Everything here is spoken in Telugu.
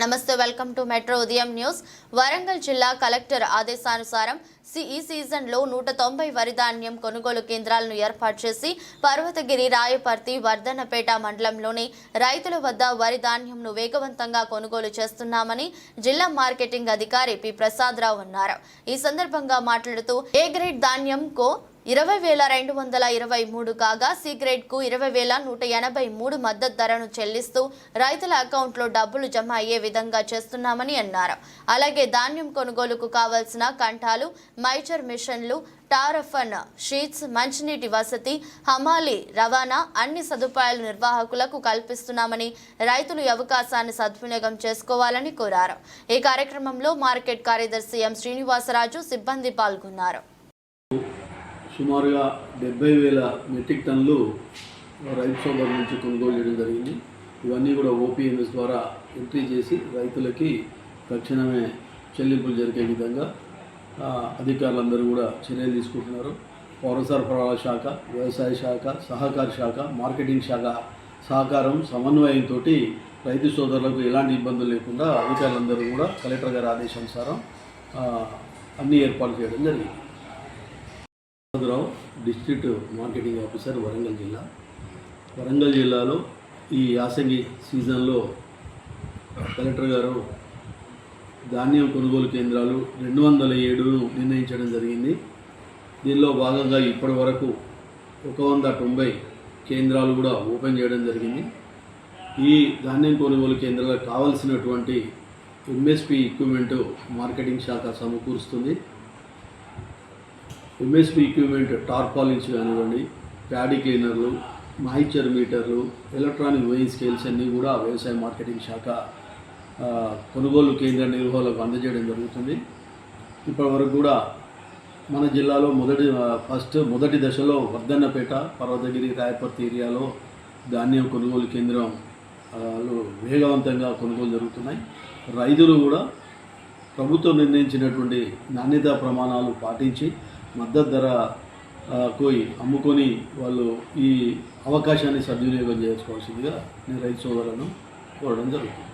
నమస్తే వెల్కమ్ టు మెట్రో ఉదయం న్యూస్. వరంగల్ జిల్లా కలెక్టర్ ఆదేశానుసారం సి- ఈ సీజన్లో నూట తొంభై వరి ధాన్యం కొనుగోలు కేంద్రాలను ఏర్పాటు చేసి పర్వతగిరి రాయపర్తి వర్ధనపేట మండలంలోని రైతుల వద్ద వరి ధాన్యంను వేగవంతంగా కొనుగోలు చేస్తున్నామని జిల్లా మార్కెటింగ్ అధికారి పి ప్రసాదరావు అన్నారు. ఈ సందర్భంగా మాట్లాడుతూ ఏ గ్రేడ్ ధాన్యం కో ఇరవై వేల రెండు వందల ఇరవై మూడు కాగా సి కు ఇరవై వేల నూట ఎనభై మూడు మద్దతు ధరను చెల్లిస్తూ రైతుల అకౌంట్లో డబ్బులు జమ అయ్యే విధంగా చేస్తున్నామని అన్నారు. అలాగే ధాన్యం కొనుగోలుకు కావలసిన కంఠాలు మైచర్ మిషన్లు టారఫన్ షీట్స్ మంచినీటి వసతి హమాలి రవాణా అన్ని సదుపాయాలు నిర్వాహకులకు కల్పిస్తున్నామని రైతులు అవకాశాన్ని సద్వినియోగం చేసుకోవాలని కోరారు. ఈ కార్యక్రమంలో మార్కెట్ కార్యదర్శి ఎం శ్రీనివాసరాజు సిబ్బంది పాల్గొన్నారు. సుమారుగా డెబ్బై వేల మెట్రిక్ టన్నులు రైతు సోదరుల నుంచి కొనుగోలు చేయడం జరిగింది. ఇవన్నీ కూడా ఓపీఎంఎస్ ద్వారా ఎంట్రీ చేసి రైతులకి తక్షణమే చెల్లింపులు జరిగే విధంగా అధికారులందరూ కూడా చర్యలు తీసుకుంటున్నారు. పౌర సరఫరాల శాఖ వ్యవసాయ శాఖ సహకార శాఖ మార్కెటింగ్ శాఖ సహకారం సమన్వయంతో రైతు సోదరులకు ఎలాంటి ఇబ్బందులు లేకుండా అధికారులందరూ కూడా కలెక్టర్ గారి ఆదేశానుసారం అన్ని ఏర్పాట్లు చేయడం జరిగింది. Rao district marketing officer Warangal జిల్లా. వరంగల్ జిల్లాలో ఈ యాసంగి సీజన్లో కలెక్టర్ గారు ధాన్యం కొనుగోలు కేంద్రాలు రెండు వందల ఏడును నిర్ణయించడం జరిగింది. దీనిలో భాగంగా ఇప్పటి వరకు ఒక వంద తొంభై కేంద్రాలు కూడా ఓపెన్ చేయడం జరిగింది. ఈ ధాన్యం కొనుగోలు కేంద్రాలకు కావాల్సినటువంటి ఎంఎస్పి ఎక్విప్మెంట్ మార్కెటింగ్ శాఖ సమకూరుస్తుంది. ఎంఎస్పి ఎక్విప్మెంట్ టార్పాలిన్స్ కానివ్వండి ప్యాడీ క్లీనర్లు మాయిచర్ మీటర్లు ఎలక్ట్రానిక్ వెయింగ్ స్కేల్స్ అన్నీ కూడా వ్యవసాయ మార్కెటింగ్ శాఖ కొనుగోలు కేంద్ర నిర్వహణకు అందజేయడం జరుగుతుంది. ఇప్పటివరకు కూడా మన జిల్లాలో మొదటి ఫస్ట్ మొదటి దశలో వర్ధన్నపేట పర్వతగిరి రాయపర్తి ఏరియాలో ధాన్యం కొనుగోలు కేంద్రం వేగవంతంగా కొనుగోలు జరుగుతున్నాయి. రైతులు కూడా ప్రభుత్వం నిర్ణయించినటువంటి నాణ్యతా ప్రమాణాలు పాటించి మద్దతు ధర కోయి అమ్ముకొని వాళ్ళు ఈ అవకాశాన్ని సద్వినియోగం చేసుకోవాల్సిందిగా నేను రైతు సోదరులను కోరడం జరుగుతుంది.